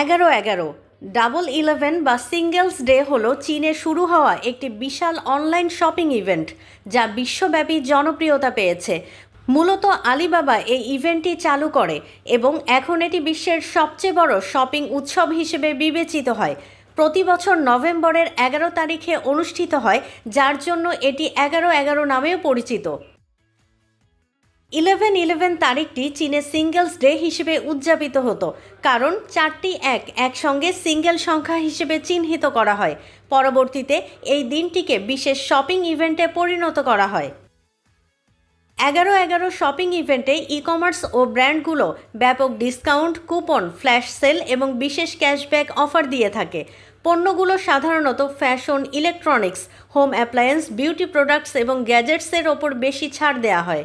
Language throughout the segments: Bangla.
এগারো এগারো। ডাবল ইলেভেন বা সিঙ্গেলস ডে হলো চীনে শুরু হওয়া একটি বিশাল অনলাইন শপিং ইভেন্ট, যা বিশ্বব্যাপী জনপ্রিয়তা পেয়েছে। মূলত আলিবাবা এই ইভেন্টটি চালু করে এবং এখন এটি বিশ্বের সবচেয়ে বড় শপিং উৎসব হিসেবে বিবেচিত হয়। প্রতি বছর নভেম্বরের এগারো তারিখে অনুষ্ঠিত হয়, যার জন্য এটি এগারো এগারো নামেও পরিচিত। ইলেভেন ইলেভেন তারিখটি চীনে সিঙ্গেলস ডে হিসেবে উদযাপিত হতো, কারণ চারটি এক একসঙ্গে সিঙ্গেল সংখ্যা হিসেবে চিহ্নিত করা হয়। পরবর্তীতে এই দিনটিকে বিশেষ শপিং ইভেন্টে পরিণত করা হয়। এগারো এগারো শপিং ইভেন্টে ই কমার্স ও ব্র্যান্ডগুলো ব্যাপক ডিসকাউন্ট, কুপন, ফ্ল্যাশ সেল এবং বিশেষ ক্যাশব্যাক অফার দিয়ে থাকে। পণ্যগুলো সাধারণত fashion, electronics, home appliance, beauty products এবং গ্যাজেটসের ওপর বেশি ছাড় দেওয়া হয়।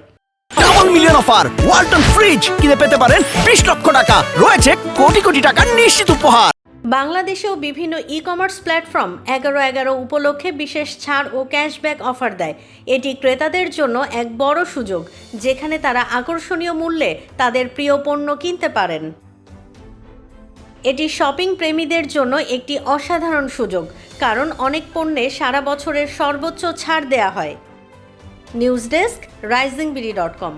Double million offer, Walton fridge কিনে পেতে পারেন বিশ লক্ষ টাকা। রয়েছে কোটি কোটি টাকার নিশ্চিত উপহার। বাংলাদেশেও বিভিন্ন ই কমার্স প্ল্যাটফর্ম এগারো এগারো উপলক্ষে বিশেষ ছাড় ও ক্যাশব্যাক অফার দেয়। এটি ক্রেতাদের জন্য এক বড় সুযোগ, যেখানে তারা আকর্ষণীয় মূল্যে তাদের প্রিয় পণ্য কিনতে পারেন। এটি শপিং প্রেমীদের জন্য একটি অসাধারণ সুযোগ, কারণ অনেক পণ্যে সারা বছরের সর্বোচ্চ ছাড় দেয়া হয়। News desk rising ബിലി dot com